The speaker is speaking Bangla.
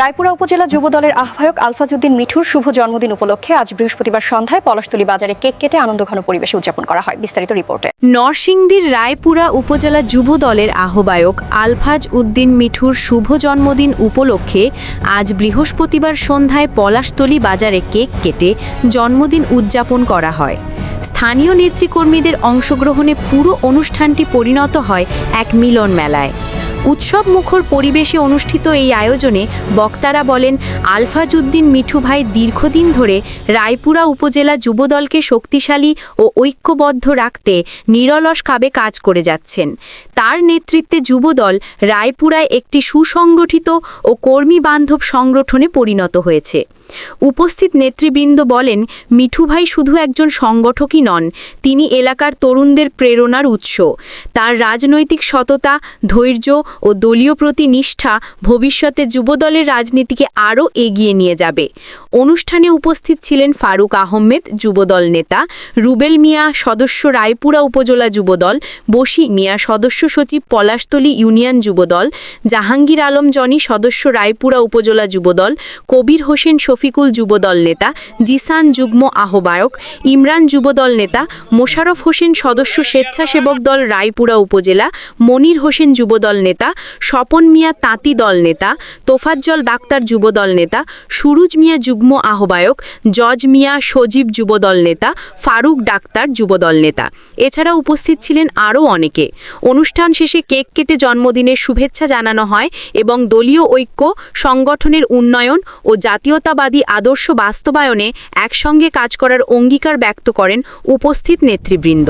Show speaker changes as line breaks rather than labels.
রায়পুরা উপজেলা যুব দলের আহ্বায়ক আলফাজউদ্দিন মিঠুর শুভ জন্মদিন উপলক্ষে আজ বৃহস্পতিবার সন্ধ্যায় পলাশতলী বাজারে কেক কেটে আনন্দঘন পরিবেশে উদযাপন করা হয়। বিস্তারিত রিপোর্টে।
নরসিংদীর রায়পুরা উপজেলা যুব দলের আহ্বায়ক আলফাজ উদ্দিন মিঠুর শুভ জন্মদিন উপলক্ষে আজ বৃহস্পতিবার সন্ধ্যায় পলাশতলী বাজারে কেক কেটে জন্মদিন উদযাপন করা হয়। স্থানীয় নেতৃকর্মীদের অংশগ্রহণে পুরো অনুষ্ঠানটি পরিণত হয় এক মিলন মেলায়। উৎসব মুখর পরিবেশে অনুষ্ঠিত এই আয়োজনে বক্তারা বলেন আলফাজুদ্দিন মিঠু ভাই দীর্ঘদিন ধরে রায়পুরা উপজেলা যুবদলকে শক্তিশালী ও ঐক্যবদ্ধ রাখতে নিরলস কাবে কাজ করে যাচ্ছেন। তার নেতৃত্বে যুবদল রায়পুরায় একটি সুসংগঠিত ও কর্মী বান্ধব সংগঠনে পরিণত হয়েছে। উপস্থিত নেতৃবৃন্দ বলেন, মিঠু ভাই শুধু একজন সংগঠকই নন, তিনি এলাকার তরুণদের প্রেরণার উৎস। তার রাজনৈতিক সততা, ধৈর্য ও দলীয় প্রতি নিষ্ঠা ভবিষ্যতে যুবদলের রাজনীতিকে আরও এগিয়ে নিয়ে যাবে। অনুষ্ঠানে উপস্থিত ছিলেন ফারুক আহমেদ, যুবদল নেতা, রুবেল মিয়া, সদস্য রায়পুরা উপজেলা যুবদল, বসি মিয়া, সদস্য সচিব পলাশতলী ইউনিয়ন যুবদল, জাহাঙ্গীর আলম জনি, সদস্য রায়পুরা উপজেলা যুবদল, কবির হোসেন শফিকুল যুবদল নেতা, জিসান যুগ্ম আহ্বায়ক, ইমরান যুবদল নেতা, মোশারফ হোসেন সদস্য স্বেচ্ছাসেবক দল রায়পুরা উপজেলা, মনির হোসেন যুবদল নেতা স্বপন মিয়া তাঁতি দল নেতা, তোফাজ্জল ডাক্তার যুবদল নেতা, সুরুজ মিয়া যুগ্ম আহ্বায়ক, জজ মিয়া সজীব যুবদল নেতা, ফারুক ডাক্তার যুবদল নেতা। এছাড়া উপস্থিত ছিলেন আরও অনেকে। অনুষ্ঠান শেষে কেক কেটে জন্মদিনের শুভেচ্ছা জানানো হয় এবং দলীয় ঐক্য, সংগঠনের উন্নয়ন ও জাতীয়তাবাদী আদর্শ বাস্তবায়নে একসঙ্গে কাজ করার অঙ্গীকার ব্যক্ত করেন উপস্থিত নেতৃবৃন্দ।